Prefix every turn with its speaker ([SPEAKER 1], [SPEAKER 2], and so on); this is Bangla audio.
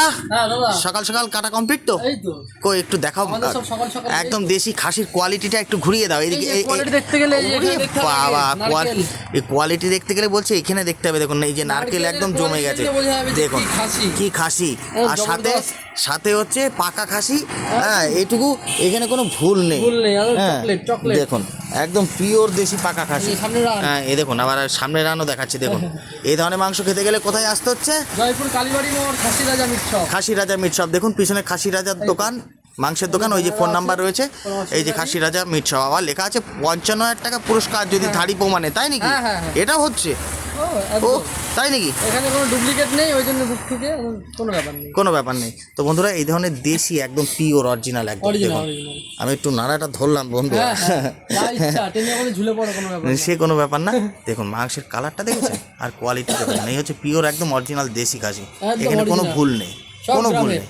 [SPEAKER 1] হ্যাঁ
[SPEAKER 2] সকাল সকাল কাটা কমপ্লিট তো?
[SPEAKER 1] কো
[SPEAKER 2] কই একটু দেখাও একদম দেশি খাসির কোয়ালিটিটা একটু ঘুরিয়ে দাও। এদিকে
[SPEAKER 1] দেখতে গেলে
[SPEAKER 2] বাবা কোয়ালিটি এই কোয়ালিটি দেখতে গেলে বলছে এখানে দেখতে হবে। দেখুন এই যে নারকেল একদম জমে গেছে। দেখুন
[SPEAKER 1] কি খাসি।
[SPEAKER 2] আর সাথে। সাথে হচ্ছে পাকা খাসি। হ্যাঁ এইটুকু এখানে কোনো ভুল নেই। হ্যাঁ। দেখুন একদম পিওর দেশি পাকা খাসি। হ্যাঁ এই দেখুন আবার সামনে রানও দেখাচ্ছে দেখুন। এই ধরনের মাংস খেতে গেলে কোথায় আসতে হচ্ছে?
[SPEAKER 1] জয়পুর কালীবাড়ি খাসি রাজা মিট শপ
[SPEAKER 2] খাসি রাজা মিট শপ দেখুন পিছনে খাসি রাজার দোকান মাংসের দোকান ওই যে ফোন নাম্বার রয়েছে। এই যে খাসি রাজা মিট শপ আবার লেখা আছে পঞ্চান্ন হাজার টাকা পুরস্কার যদি ধাড়ি প্রমাণে তাই নাকি?
[SPEAKER 1] হ্যাঁ, হ্যাঁ, হ্যাঁ।
[SPEAKER 2] এটা হচ্ছে।
[SPEAKER 1] ও
[SPEAKER 2] তাই নাকি?
[SPEAKER 1] এখানে কোনো ডুপ্লিকেট নেই ওই জন্য বুক ঠুকে কোনো ব্যাপার নেই।
[SPEAKER 2] কোনো ব্যাপার নেই। তো বন্ধুরা এই ধরনের দেশি একদম পিওর অরিজিনাল একদম আমি একটু নাড়াটা ধরলাম বন্ধু
[SPEAKER 1] হ্যাঁ হ্যাঁ।
[SPEAKER 2] সে কোনো ব্যাপার না। দেখুন মাংসের কালারটা দেখেছেন? আর কোয়ালিটি দেখুন। এই হচ্ছে পিওর একদম অরিজিনাল দেশি
[SPEAKER 1] একদম
[SPEAKER 2] এখানে কোনো ভুল নেই। কোনো ভুল নেই।